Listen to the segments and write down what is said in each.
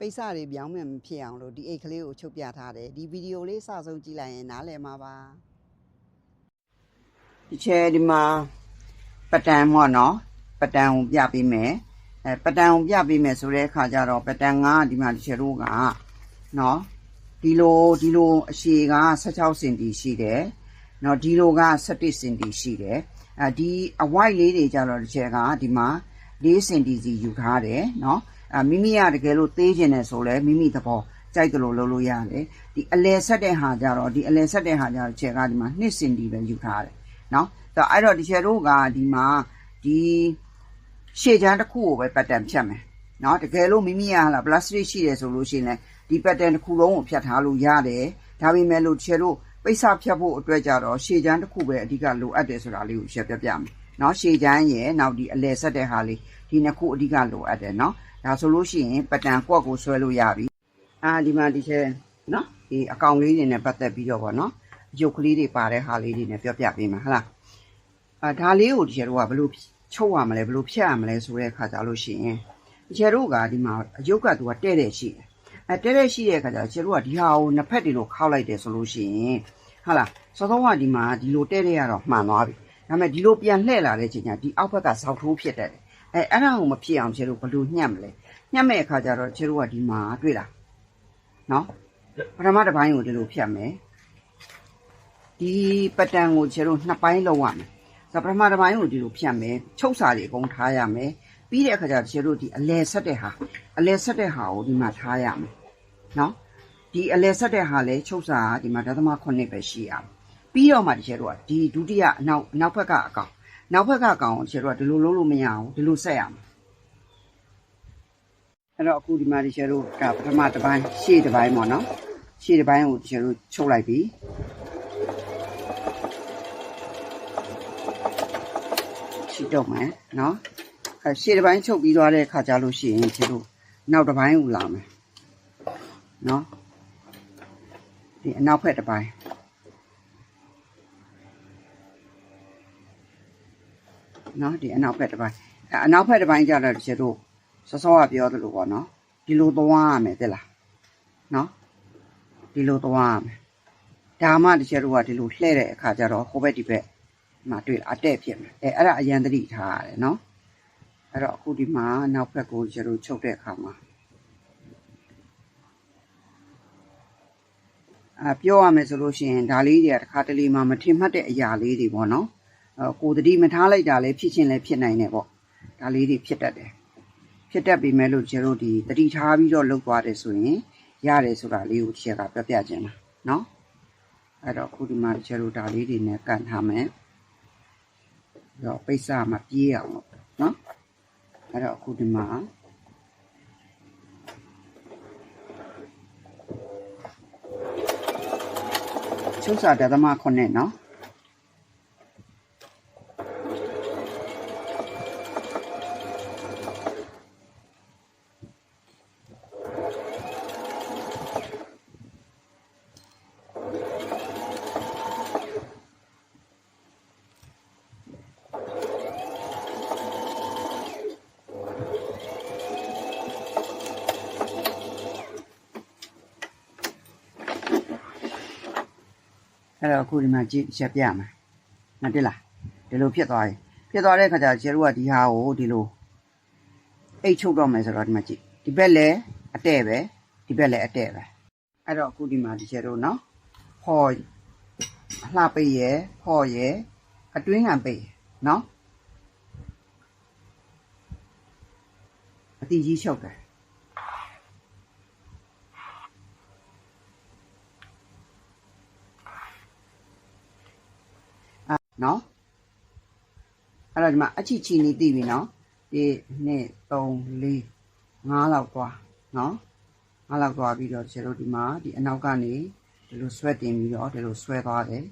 ပိတ်စတွေပြောင်းမှမဖြစ်အောင်လို့ဒီအိတ်ကလေးကိုချုပ်ပြထားတယ်ဒီဗီဒီယိုလေးစဆုံးကြည့်လိုက်ရင်နားလည်မှာပါဒီချဲဒီမှာပတန်မော့နော်ပတန်ကိုပြပေးမယ်အဲပတန်ကိုပြပေးမယ်ဆိုတဲ့အခါကျတော့ပတန်ကဒီမှာဒီချဲတို့ကနော်ဒီလိုဒီလိုအရှည်က16စင်တီရှိတယ်နော်ဒီလိုက17စင်တီရှိတယ်အဲဒီအဝိုက်လေးတွေကြတော့ဒီချဲကဒီမှာ4စင်တီစီယူထားတယ်နော် အမိမိရတကယ်လို့သေးခြင်းနဲ့ဆိုလဲမိမိသဘောကြိုက်တယ်လို့လုပ်လို့ရတယ်ဒီအလဲဆက်တဲ့ဟာကြတော့ဒီအလဲဆက်တဲ့ဟာကြတော့ချဲကဒီမှာ2စင်တီပဲယူထားတယ်နော်ဆိုတော့အဲ့တော့ဒီချဲတို့ကဒီမှာဒီရှေ့ချမ်းတစ်ခုကိုပဲပတ်တန်ဖြတ်မယ်နော်တကယ်လို့မိမိရဟာလားပလတ်စတစ်ရှိတယ်ဆိုလို့ရှိရင်လည်းဒီပတ်တန်တစ်ခုလုံးကိုဖြတ်ထားလို့ရတယ်ဒါပေမဲ့လို့ချဲတို့ပိတ်စဖြတ်ဖို့အတွက်ကြတော့ရှေ့ချမ်းတစ်ခုပဲအဓိကလိုအပ်တယ်ဆိုတာလေးကိုရှင်းပြပြမယ် နော်ရှေ့ချမ်းရဲ့နောက်ဒီအလဲဆက်တဲ့ဟာလေးဒီနှစ်ခုအဓိကလိုအပ်တယ်နော်ဒါဆိုလို့ရှိရင်ပတ်တန်ကွက်ကိုဆွဲလို့ရပြီအာဒီမှာဒီချဲနော်ဒီအကောင်လေးတွေနဲ့ပတ်သက်ပြီးတော့ဗောနော်ရုပ်ကလေးတွေပါတဲ့ဟာလေးတွေနဲ့ပြောပြပေးမှာဟလားအာဒါလေးကိုဒီချဲတို့ကဘယ်လိုချုပ်ရမလဲဘယ်လိုဖြတ်ရမလဲဆိုတဲ့အခါကြလို့ရှိရင်ဒီချဲတို့ကဒီမှာအယုတ်ကသူကတဲ့တဲ့ရှိတယ်အဲတဲ့တဲ့ရှိတဲ့အခါကျတော့ချဲတို့ကဒီဟာကိုနှစ်ဖက်တွေလို့ခောက်လိုက်တယ်ဆိုလို့ရှိရင်ဟာလားစောစောကဒီမှာဒီလိုတဲ့တဲ့ရတော့မှန်သွားပြီ ဒါပေမဲ့ဒီလိုပြန်လှည့်လာတဲ့ချိန်ကျဒီအောက်ဘက်ကဇောက်ထိုးဖြစ်တတ်တယ်အဲအဲ့ဒါကိုမဖြစ်အောင်ချဲတို့ဘယ်လိုညှက်မလဲညှက်မဲ့အခါကျတော့ချဲတို့ကဒီမှာတွေ့လားနော်ပထမတစ်ပိုင်းကိုဒီလိုဖြတ်မယ်ဒီပတန်ကိုချဲတို့နှစ်ပိုင်းလောက်ရမယ်ဆိုတော့ပထမတစ်ပိုင်းကိုဒီလိုဖြတ်မယ်ချုပ်စာတွေအကုန်ထားရမယ်ပြီးတဲ့အခါကျတော့ချဲတို့ဒီအလဲဆက်တဲ့ဟာအလဲဆက်တဲ့ဟာကိုဒီမှာထားရမယ်နော်ဒီအလဲဆက်တဲ့ဟာလဲချုပ်စာကဒီမှာဒသမ9ပဲရှိရမယ် ပြီးတော့မှဒီချဲတို့ကဒီဒုတိယအနောက်အနောက်ဘက်ကအကောင်နောက်ဘက်ကအကောင်ကိုချဲတို့ကဒီလိုလုံးလို့မရအောင်ဒီလိုဆက်ရမယ်အဲ့တော့အခုဒီမှာဒီချဲတို့ကပထမတစ်ပိုင်းရှေ့တစ်ပိုင်းပေါ့နော်ရှေ့တစ်ပိုင်းကိုဒီချဲတို့ချုပ်လိုက်ပြီရှေ့တော့မယ်နော်အဲရှေ့တစ်ပိုင်းချုပ်ပြီးသွားတဲ့အခါကျလို့ရှိရင်ချဲတို့နောက်တစ်ပိုင်းကိုလာမယ်နော်ဒီအနောက်ဘက်တစ်ပိုင်း နော်ဒီအနောက်ဘက်တစ်ပိုင်းအဲအနောက်ဘက်တစ်ပိုင်းကျတော့ဒီကျတို့စောစောကပြောသလိုပေါ့နော်ဒီလိုသွားရမယ်တဲ့လားနော်ဒီလိုသွားရမယ်ဒါမှဒီကျတို့ကဒီလိုလှဲ့တဲ့အခါကျတော့ဟိုဘက်ဒီဘက်မှာတွေ့လားအတဲ့ဖြစ်မယ်အဲအဲ့ဒါအရန်သတိထားရတယ်နော်အဲ့တော့အခုဒီမှာနောက်ဘက်ကိုကျတို့ချုပ်တဲ့အခါမှာအပြောရမယ်ဆိုလို့ရှိရင်ဒါလေးတွေကတစ်ခါတလေမှမထင်မှတ်တဲ့အရာလေးတွေပေါ့နော်အဲ ကိုယ်တတိမထားလိုက်တာလည်းဖြစ်ချင်းလည်းဖြစ်နိုင်တယ်ပေါ့ဒါလေးတွေဖြစ်တတ်တယ်ဖြစ်တတ်ပြီမဲ့လို့ကျတို့ဒီတတိထားပြီးတော့လောက်သွားတယ်ဆိုရင်ရတယ်ဆိုတာလေးကိုတစ်ချက်ကပြပြခြင်းလားเนาะအဲ့တော့အခုဒီမှာကျတို့ဒါလေးတွေနဲ့ကန်ထားမယ်တော့ပိတ်စမှာပြေးအောင်လို့เนาะအဲ့တော့အခုဒီမှာချုပ်စာဒသမ9เนาะ အဲ့တော့အခုဒီမှာကြည့်ချက်ပြမယ်။မတက်လားဒီလိုဖြစ်သွားပြီ။ဖြစ်သွားတဲ့ခါကျကျတို့ကဒီဟာကိုဒီလိုအိတ်ချုပ်တော့မယ်ဆိုတော့ဒီမှာကြည့်ဒီဘက်လည်းအတဲ့ပဲဒီဘက်လည်းအတဲ့ပဲ။အဲ့တော့အခုဒီမှာဒီကျတို့နော်။ဟော်လှပိတ်ရဲ့ဟော်ရဲ့အတွင်းငံပိတ်နော်။အတီကြီးချုပ်တယ် နော်အဲ့တော့ဒီမှာအချီချီနေသိပြီနော်ဒီ2 3 4 5လောက်သွားနော်5လောက်သွားပြီးတော့ကျွန်တော်ဒီမှာဒီအနောက်ကနေဒီလိုဆွဲတင်ပြီးတော့ဒီလိုဆွဲသွားတယ်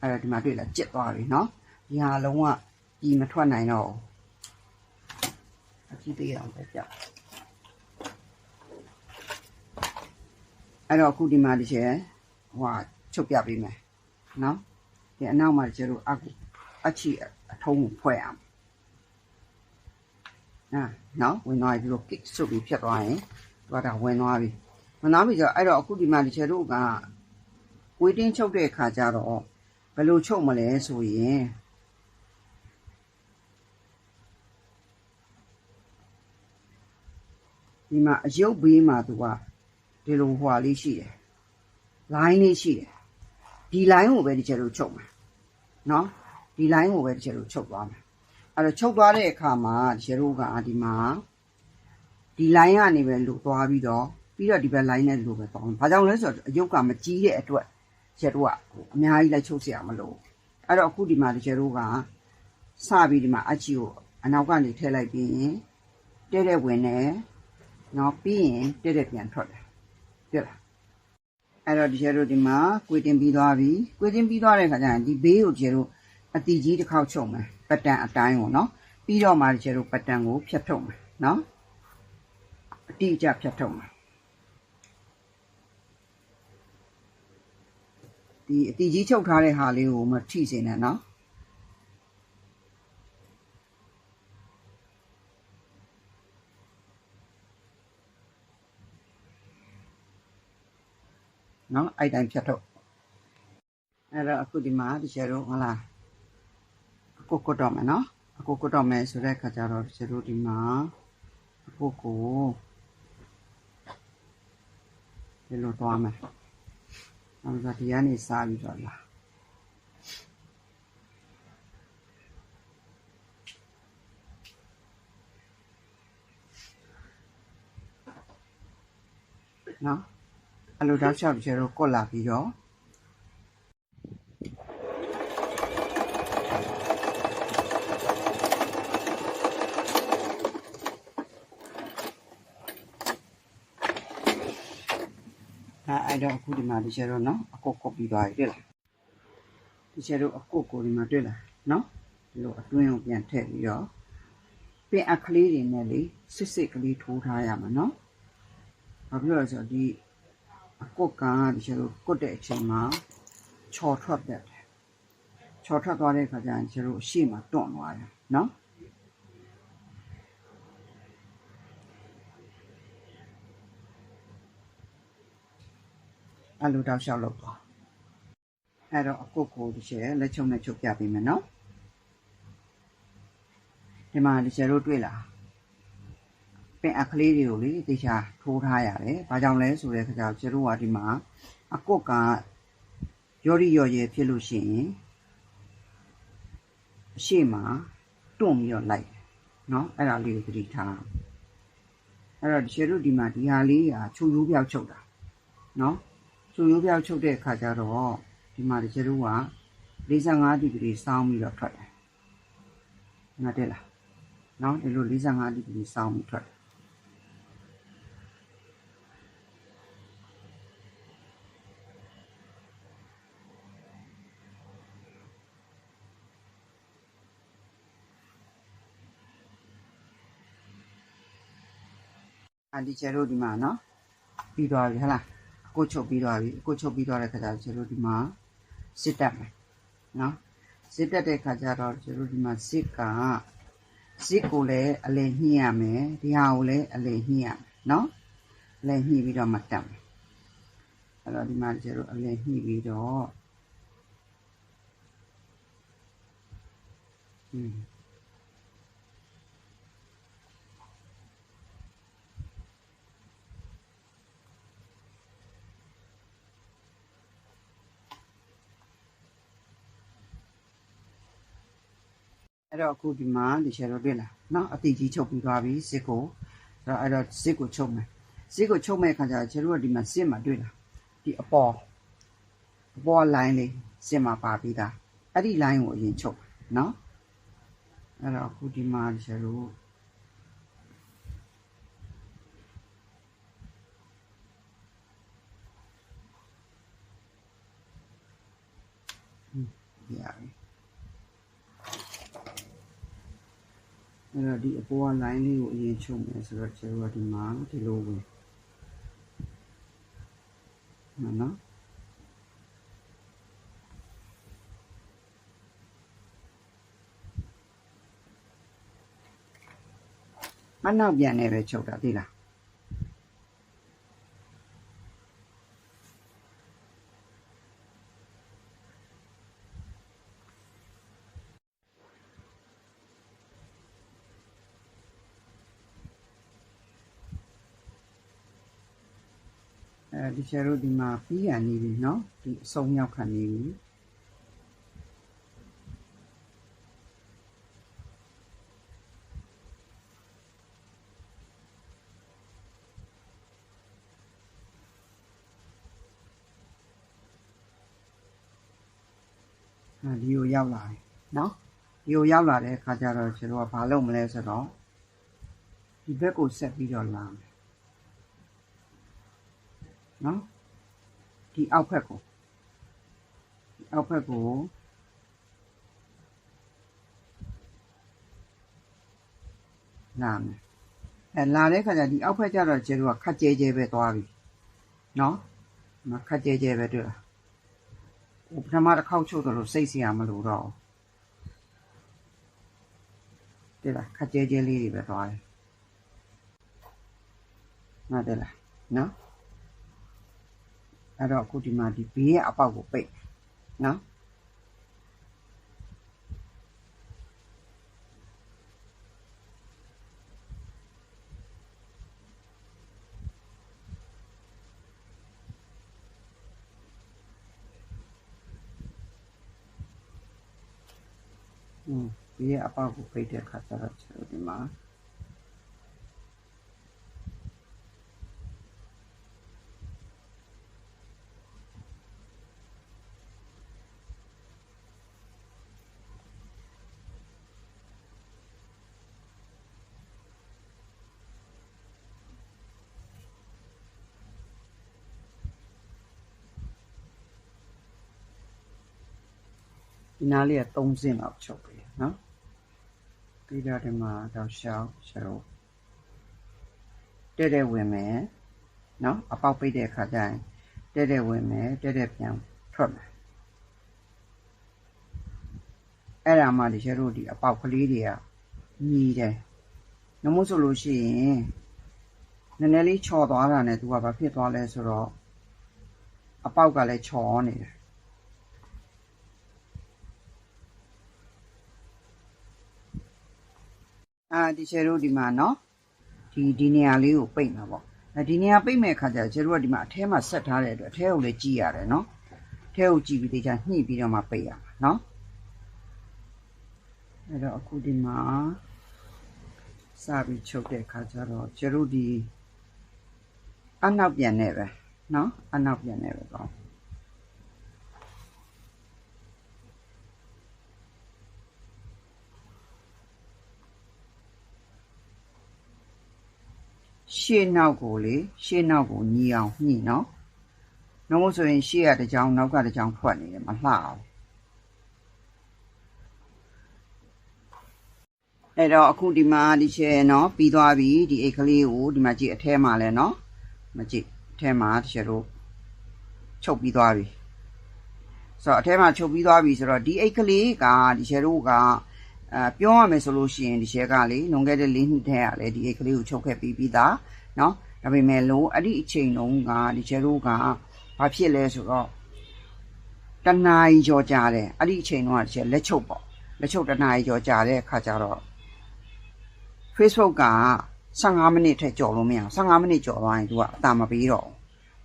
အဲ့တော့ဒီမှာတွေ့လားကျစ်သွားပြီနော်ဒီဟာလုံးဝကြီးမထွက်နိုင်တော့ဘူးအကြည့်သေးအောင်ပဲပြအဲ့တော့အခုဒီမှာဒီချက်ဟိုချုပ်ပြပေးမယ်နော် ဒီအနောက်မှာကျတော့အခုအချီအထုံးကိုဖွဲ့အောင်နာနော်ဝင်သွားဒီလို kick ဆုပ်ပြီးဖြတ်သွားရင်သွားတာဝင်သွားပြီဝင်သွားပြီဆိုတော့အဲ့တော့အခုဒီမှာဒီချေတို့ကဝေးတင်းချုပ်တဲ့ခါကျတော့ဘယ်လိုချုပ်မလဲဆိုရင်ဒီမှာအယုတ်ဘေးမှာသူကဒီလိုဟွာလေးရှိတယ် line လေးရှိတယ် ဒီ line ကိုပဲဒီချေတို့ချုပ်မှာနော်ဒီ line ကိုပဲဒီချေတို့ချုပ်သွားမှာအဲ့တော့ချုပ်သွားတဲ့အခါမှာဒီချေတို့ကဒီမှာ ဒီ line ကနေပဲလို့သွားပြီးတော့ပြီးတော့ဒီဘက် line နဲ့လို့ပဲသွားမယ်။ဘာကြောင့်လဲဆိုတော့အယုတ်ကမကြီးတဲ့အတွက်ကျတို့ကဟိုအများကြီးလိုက်ချုပ်เสียမလို့အဲ့တော့အခုဒီမှာဒီကျတို့ကစပြီးဒီမှာအချီကိုအနောက်ကနေထည့်လိုက်ပြီးရင်တဲ့တဲ့ဝင်နေနော်ပြီးရင်တဲ့တဲ့ပြန်ထွက်တယ်ပြလား အဲ့တော့ဒီကျတို့ဒီမှာကွေတင်ပြီးသွားပြီကွေတင်ပြီးသွားတဲ့ခါကျရင်ဒီဘေးကိုကျတို့အတီကြီးတစ်ခေါက်ချုပ်မယ်ပတန်အတိုင်းကိုနော်ပြီးတော့မှဒီကျတို့ပတန်ကိုဖြတ်ထုတ်မယ်နော်အတိအကျဖြတ်ထုတ်မှာဒီအတီကြီးချုပ်ထားတဲ့ဟာလေးကိုမထိစေနဲ့နော်နော် အဲ့တိုင်းဖြတ်ထုတ်အဲ့တော့အခုဒီမှာဒီကျတော့ဟုတ်လားအကုတ်ကုတ်တော့မယ်နော်အကုတ်ကုတ်တော့မယ်ဆိုတဲ့ခါကျတော့ဒီကျတော့ဒီမှာပုဂ္ဂိုလ်ဒီလိုသွားမယ်။နောက်ဆိုဒီကနေစားပြီးတော့လာနော် အဲ့လိုတောက်လျှောက်ကျတော့ကွက်လာပြီးတော့အဲအဲ့တော့အခုဒီမှာဒီချက်တော့နော်အကုတ်ကုတ်ပြီးသွားပြီတွေ့လားဒီချက်တော့အကုတ်ကိုဒီမှာတွေ့လားနော်ဒီလိုအတွင်းကိုပြန်ထည့်ပြီးတော့ပင်အခလေးတွေနဲ့လေစစ်စစ်ကလေးထိုးထားရမှာနော်ဘာဖြစ်လို့လဲဆိုတော့ဒီအ ကုတ်ကဒီချက်တော့ကုတ်တဲ့အချိန်မှာချော်ထွက်တတ်တယ်ချော်ထွက်သွားတဲ့အခါကျရင်ချက်တော့ရှေ့မှာတွန့်သွားတယ်နော်အဲ့လိုတောက်လျှောက်လုပ်သွားအဲ့တော့အကုတ်ကိုဒီချေလက်ချုံနဲ့ချုပ်ပြပေးမယ်နော်ဒီမှာဒီချေတို့တွေ့လား ပင်အခလေးတွေကိုလေတေချာထိုးထားရတယ်ဘာကြောင့်လဲဆိုတဲ့ခါကျတော့ကျတို့ကဒီမှာအကုတ်ကရော်ရီရော်ရဲဖြစ်လို့ရှိရင်အရှိမတွန့်ပြီးတော့လိုက်တယ်နော်အဲ့ဒါလေးကိုသတိထားအဲ့တော့ဒီချေတို့ဒီမှာဒီဟာလေးကချူရိုးပြောက်ချုပ်တာနော်ကျူရိုးပြောက်ချုပ်တဲ့အခါကျတော့ဒီမှာဒီကျတို့က45ဒီဂရီစောင်းပြီးတော့ထွက်တယ်။ငါတက်လား။နော်ဒီလို45ဒီဂရီစောင်းပြီးထွက်တယ်။ အဒီကျတို့ဒီမှာနော်ပြီးသွားပြီဟဟလားအကိုချုပ်ပြီးသွားပြီအကိုချုပ်ပြီးသွားတဲ့ခါကျတော့ကျတို့ဒီမှာစစ်တက်မယ်နော်စစ်တက်တဲ့ခါကျတော့ကျတို့ဒီမှာစစ်ကစစ်ကိုလည်းအလယ်ညှိရမယ်ဒီဟာကိုလည်းအလယ်ညှိရမယ်နော်အလယ်ညှိပြီးတော့မှတက်မယ်အဲ့တော့ဒီမှာကျတို့အလယ်ညှိပြီးတော့อืม အဲ့တော့အခုဒီမှာဒီချက်တော့တွေ့လားနော်အတီကြီးချုပ်ပြီးသွားပြီစစ်ကိုအဲ့တော့အဲ့တော့စစ်ကိုချုပ်မယ်စစ်ကိုချုပ်မဲ့အခါကျတော့ကျတို့ကဒီမှာစစ်မှာတွေ့လားဒီအပေါ်အပေါ် line လေးစစ်မှာပါပြီးသားအဲ့ဒီ line ကိုအရင်ချုပ်နော်အဲ့တော့အခုဒီမှာကျတို့ဒီရပြီ အဲ့တော့ဒီအပေါ်က line လေးကိုအရင်ချုပ်မယ်ဆိုတော့ကျတို့ကဒီမှာဒီလိုဝင်နော်နော်မနောက်ပြန်နေပဲချုပ်တာသိလား အဲဒီချေတို့ဒီမှာပြီးရနေပြီเนาะဒီအစုံရောက်ခံနေပြီအဲဒီကိုရောက်လာတယ်เนาะဒီကိုရောက်လာတဲ့အခါကျတော့ကျွန်တော်ကဘာလုပ်မလဲဆိုတော့ဒီဘက်ကိုဆက်ပြီးတော့လာမယ် နော်ဒီအောက်ဖက်ကိုဒီအောက်ဖက်ကိုလာမယ်အဲလာတဲ့ခါကျဒီအောက်ဖက်ကျတော့ကျဲတို့ကခက်ကျဲကျဲပဲသွားပြီနော်မခက်ကျဲကျဲပဲတွေ့လားဟိုပထမတစ်ခေါက်ချုပ်တယ်လို့စိတ်ဆရာမလို့တော့တဲ့လားခက်ကျဲကျဲလေးတွေပဲသွားတယ်မှတ်တယ်လားနော် အဲ့တော့အခုဒီမှာဒီဘေးရဲ့အပေါက်ကိုပိတ်နော်อืมဘေးရဲ့အပေါက်ကိုပိတ်တဲ့အခါ ဒီမှာဒီနားလေးက3စင်းလောက်ချုပ်ပြီနော်ပြီးတော့ဒီမှာတော့ရှောင်းရှောင်းတဲ့တဲ့ဝင်မယ်နော်အပေါက်ပိတ်တဲ့အခါကျရင်တဲ့တဲ့ဝင်မယ်တဲ့တဲ့ပြန်ထွက်မယ်အဲ့ဒါမှဒီရှယ်တို့ဒီအပေါက်ကလေးတွေကညီတယ်နမို့ဆိုလို့ရှိရင်နည်းနည်းလေးချော်သွားတာနဲ့သူကဘာဖြစ်သွားလဲဆိုတော့အပေါက်ကလည်းချော်နေတယ် အာတီချာတို့ဒီမှာနော်ဒီဒီနေရာလေးကိုပိတ်မှာပေါ့ဒီနေရာပိတ်မဲ့အခါကျတော့ကျတို့ကဒီမှာအထဲမှာဆက်ထားတဲ့အတွက်အထဲကိုလည်းကြည့်ရတယ်နော်အထဲကိုကြည့်ပြီးတေချာညှိပြီးတော့မှပိတ်ရမှာနော်အဲ့တော့အခုဒီမှာစပြီးချုပ်တဲ့အခါကျတော့ကျတို့ဒီအနောက်ပြန်နေပဲနော်အနောက်ပြန်နေပဲပေါ့ ရှေ့နောက်ကိုလေရှေ့နောက်ကိုညီအောင်ညှိနော်နှုံးမို့ဆိုရင်ရှေ့ကတစ်ကြောင်နောက်ကတစ်ကြောင်ဖွက်နေတယ်မလှအောင်အဲ့တော့အခုဒီမှာဒီချဲနော်ပြီးသွားပြီဒီအိတ်ကလေးကိုဒီမှာကြည့်အထဲမှာလဲနော်မကြည့်အထဲမှာဒီချဲတို့ချုပ်ပြီးသွားပြီဆိုတော့အထဲမှာချုပ်ပြီးသွားပြီဆိုတော့ဒီအိတ်ကလေးကဒီချဲတို့ကအဲပြောရမယ်ဆိုလို့ရှိရင်ဒီချဲကလေလွန်ခဲ့တဲ့၄နှစ်တည်းကလည်းဒီအိတ်ကလေးကိုချုပ်ခဲ့ပြီးပြီးသား နော်ဒါပေမဲ့လို့အဲ့ဒီအချိန်တုန်းကဒီချဲတို့ကဘာဖြစ်လဲဆိုတော့တနာရီကျော်ကြာတယ်အဲ့ဒီအချိန်တုန်းကဒီချဲလက်ချုပ်ပေါ့လက်ချုပ်တနာရီကျော်ကြာတဲ့အခါကျတော့ Facebook က15မိနစ်ထက်ကြော်လို့မရအောင်15မိနစ်ကြော်သွားရင်သူကအတာမပေးတော့ဘူး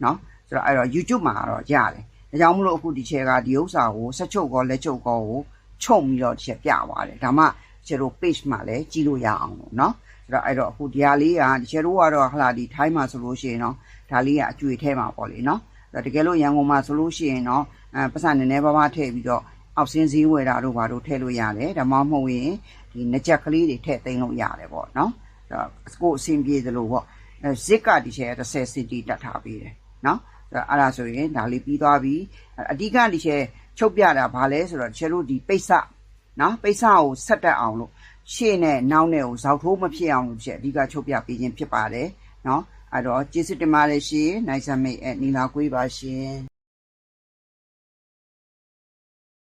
เนาะဆိုတော့အဲ့တော့ YouTube မှာတော့ရတယ်ဒါကြောင့်မလို့အခုဒီချဲကဒီဥစ္စာကိုဆက်ချုပ်ကောလက်ချုပ်ကောကိုခြုံပြီးတော့ဒီချဲပြသွားတယ်ဒါမှချဲတို့ page မှာလည်းကြည့်လို့ရအောင်လို့เนาะဆို တော့အဲ့တော့အခုဒီဟာလေးကတကယ်တော့ကတော့ဟလာဒီထိုင်းမှာဆိုလို့ရှိရင်တော့ဒါလေးကအကျွေထဲမှာပေါ့လေနော်အဲ့တော့တကယ်လို့ရန်ကုန်မှာဆိုလို့ရှိရင်တော့အဲပတ်စံနည်းနည်းပါးပါးထည့်ပြီးတော့အောက်စင်းစည်းဝယ်တာတို့ဘာတို့ထည့်လို့ရတယ်ဒါမှမဟုတ်ရင်ဒီနှကြက်ကလေးတွေထည့်သိမ်းလို့ရတယ်ပေါ့နော်အဲ့တော့ကိုအဆင်ပြေသလိုပေါ့ဇစ်ကဒီချဲ30စင်တီတက်ထားပေးတယ်နော်အဲ့ဒါဆိုရင်ဒါလေးပြီးသွားပြီအဓိကဒီချဲချုပ်ပြတာဘာလဲဆိုတော့တချဲတို့ဒီပိတ်စနော်ပိတ်စကိုဆက်တက်အောင်လို့ ရှေ့နဲ့နောက်နဲ့ကိုဇောက်ထိုးမဖြစ်အောင်လို့ချဲအဓိကချုပ်ပြပေးခြင်းဖြစ်ပါတယ်နော်အဲ့တော့ကျေးဇူးတင်ပါတယ်ရှင်နိုင်ဆာမိတ်အဲနီလာကွေးပါရှင်